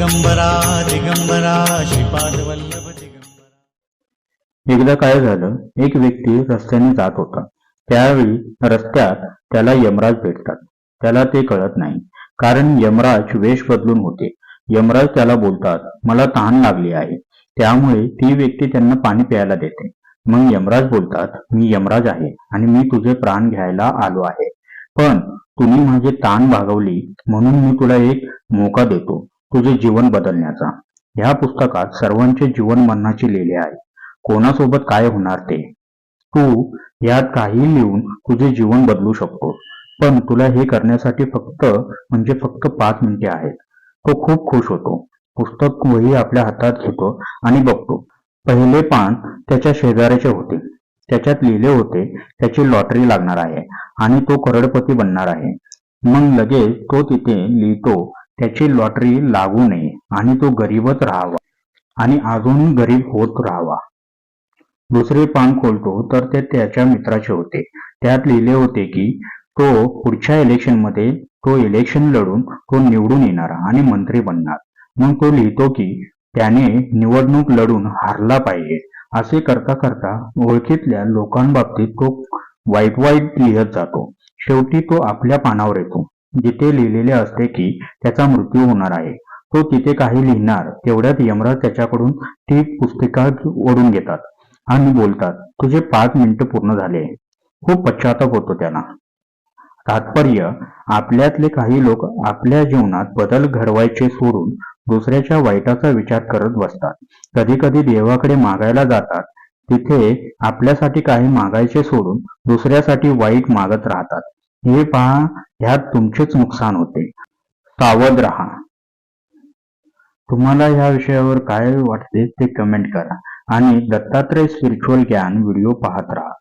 दिगंबरा दिगंबरा श्रीपाद वल्लभ दिगंबरा. एकदा काय झालं एक व्यक्ती रस्त्याने जात होता. त्यावेळी रस्त्यात त्याला यमराज भेटतात. त्याला ते कळत नाही. कारण यमराज वेश बदलून होते. यमराज त्याला बोलतात मला तहान लागली आहे. त्यामुळे ती व्यक्ती त्यांना पाणी प्यायला देते. मग यमराज बोलतात मी यमराज आहे आणि मी तुझे प्राण घ्यायला आलो आहे. पण तुम्ही माझे ताण भागवली म्हणून मी तुला एक मोका देतो. तुझे जीवन बदलण्याचा. ह्या पुस्तकात सर्वांचे जीवन मरणाचे लिहिले आहे. कोणासोबत काय होणार ते? तू यात काही लिहून तुझे जीवन बदलू शकतो. पण तुला हे करण्यासाठी फक्त म्हणजे फक्त पाच मिनिटे आहेत. तो खूप खुश होतो. पुस्तक वही आपल्या हातात घेतो आणि बघतो. पहिले पान त्याच्या शेजाऱ्याचे होते. त्याच्यात लिहिले होते त्याची लॉटरी लागणार आहे आणि तो करोडपती बनणार आहे. मग लगेच तो तिथे लिहितो त्याची लॉटरी लागू नये आणि तो गरीबच राहावा आणि अजून गरीब होत राहावा. दुसरे पान खोलतो तर ते त्याच्या मित्राचे होते. त्यात लिहिले होते की तो पुढच्या इलेक्शनमध्ये तो इलेक्शन लढून तो निवडून येणार आणि मंत्री बनणार. मग तो लिहितो की त्याने निवडणूक लढून हारला पाहिजे. असे करता करता ओळखीतल्या लोकांबाबतीत तो वाईट वाईट लिहत जातो. शेवटी तो आपल्या पानावर येतो. जिथे लिहिलेले असते की त्याचा मृत्यू होणार आहे. तो तिथे काही लिहिणार तेवढ्यात यमराज त्याच्याकडून ती पुस्तिका ओढून घेतात आणि बोलतात तुझे पाच मिनिटं पूर्ण झाले. खूप पश्चाताप होतो त्यांना. तात्पर्य आपल्यातले काही लोक आपल्या जीवनात बदल घडवायचे सोडून दुसऱ्याच्या वाईटाचा विचार करत बसतात. कधी कधी देवाकडे मागायला जातात. तिथे आपल्यासाठी काही मागायचे सोडून दुसऱ्यासाठी वाईट मागत राहतात. हे पहा ह्यात तुमचेच नुकसान होते. सावध राहा. तुम्हाला ह्या विषयावर काय वाटते ते कमेंट करा. आणि दत्तात्रय स्पिरिच्युअल ज्ञान व्हिडिओ पाहत राहा.